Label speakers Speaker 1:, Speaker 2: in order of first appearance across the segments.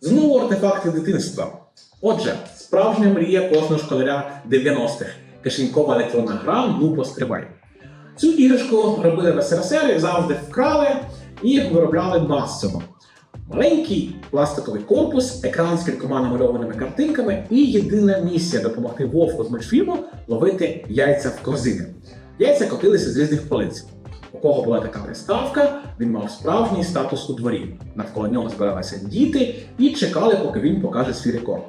Speaker 1: Знову артефакти дитинства. Отже, справжня мрія кожного школяря 90-х. Кишенькова електронна гра «Ну постривай». Цю іграшку робили в СРСР і завжди вкрали і виробляли масово. Маленький пластиковий корпус, екран з кількома намальованими картинками, і єдина місія допомогти вовку з мультфільму ловити яйця в корзини. Яйця котилися з різних полиць. У кого була така приставка, він мав справжній статус у дворі. Навколо нього збиралися діти і чекали, поки він покаже свій рекорд.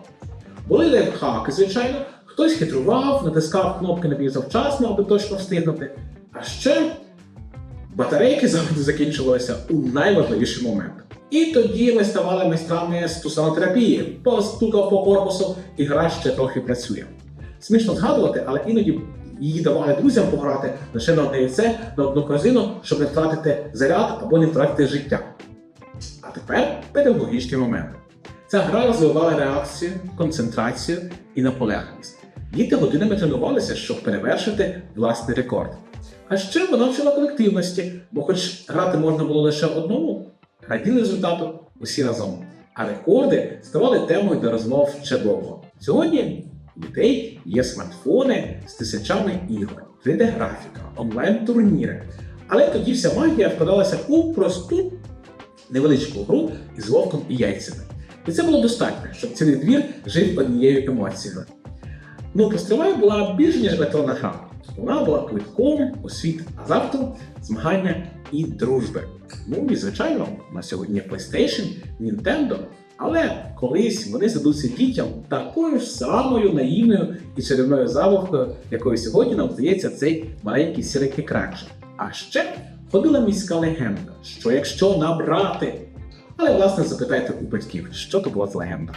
Speaker 1: Були лайфхаки, звичайно, хтось хитрував, натискав кнопки не завчасно, аби точно встигнути. А ще батарейки завжди закінчувалися у найважливіший момент. І тоді ми ставали майстрами стусанотерапії, постукав по корпусу, і гра ще трохи працює. Смішно згадувати, але іноді її давали друзям пограти лише на одне яйце, на одну корзину, щоб не втратити заряд або не втратити життя. А тепер педагогічний момент. Ця гра розвивала реакцію, концентрацію і наполегливість. Діти годинами тренувалися, щоб перевершити власний рекорд. А ще вона вчила колективності, бо хоч грати можна було лише одному, раділи результату усі разом. А рекорди ставали темою для розмов ще довго. Сьогодні у дітей є смартфони з тисячами ігор, 3D-графіка, онлайн-турніри. Але тоді вся магія вкладалася у просту невеличку гру із вовком і яйцями. І це було достатньо, щоб цілий двір жив однією емоцією. Ну, постривай була більш ніж електронна гра. Вона була квитком у світ азарту, змагання і дружби. Ну і звичайно, на сьогодні PlayStation, Nintendo. Але колись вони задуться дітям такою ж самою наївною і чарівною забавкою, якою сьогодні нам здається цей маленький сірий кракшер. А ще ходила міська легенда, що якщо набрати. Але власне запитайте у батьків, що то була за легенда.